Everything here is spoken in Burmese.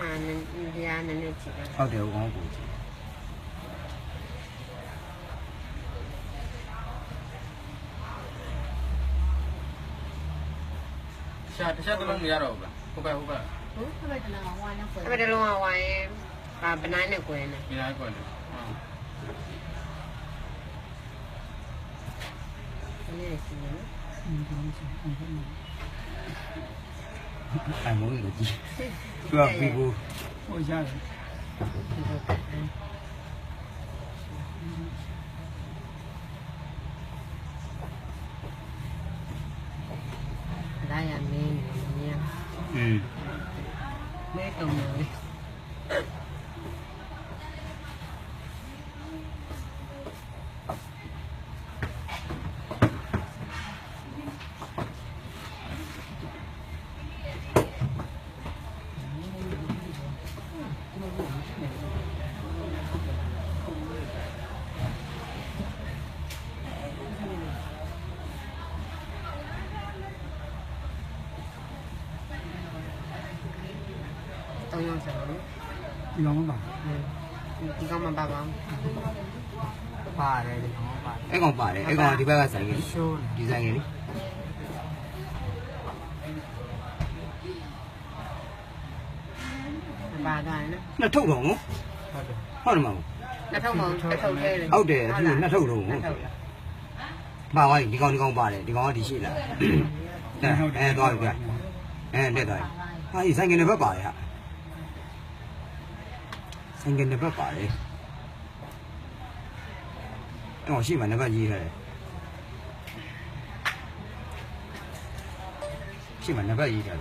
အာနည်းတရားနည်းနည်းကြည့်ပါဟုတ်တယ်ဟိုကောင်ကိုကြည့်ရှာတစ်ချက်တစ်လုံးမရတော့ဘူးလားဟုတ်ကဲ့ဟုတ်ကဲ့ဟုတ်ကဲ့တနာဝါနာဖွဲ့အဲ့ဒါလုံးဝဝိုင်းအာဘနိုင်းနဲ့ကွယ်နေမရကွက်တယ်ဟုတ်ဒီနေ့စီနော် အမိုးကိုကြည့်သူကပြီးကိုဟိုရတယ်လာရမင်း အောင်စမ်းနော်ဒီကောင်မပါဒီကောင်မပါပါဘူးပါတယ်ဒီကောင်ပါအဲ့ကောင်ပါတယ်အဲ့ကောင်ကဒီဘက်ကဆိုင်ကလေးရှိုးဒီဆိုင်ကလေးမပါတော့နော်နှစ်ထုတ်တော့နော်ဟုတ်တယ်ဟုတ်တယ်မဟုတ်နှစ်ထုံမဟုတ်တစ်ထုံသေးတယ်ဟုတ်တယ်အခုနှစ်ထုတ်တော့နှစ်ထုံပါသွားပြီဒီကောင်ဒီကောင်ပါတယ်ဒီကောင်ကဒီရှိလားအဲအဲသွားပြီဗျအဲလက်သွားပြီဟာဒီဆိုင်ကနေဘက်ပါတယ်ဟာ ဆိုင်ကနေဘက်ပါတယ်အဲ့တော့ရှိမှနံပါတ်ကြီးရတယ်ရှိမှနံပါတ်ကြီးရတယ်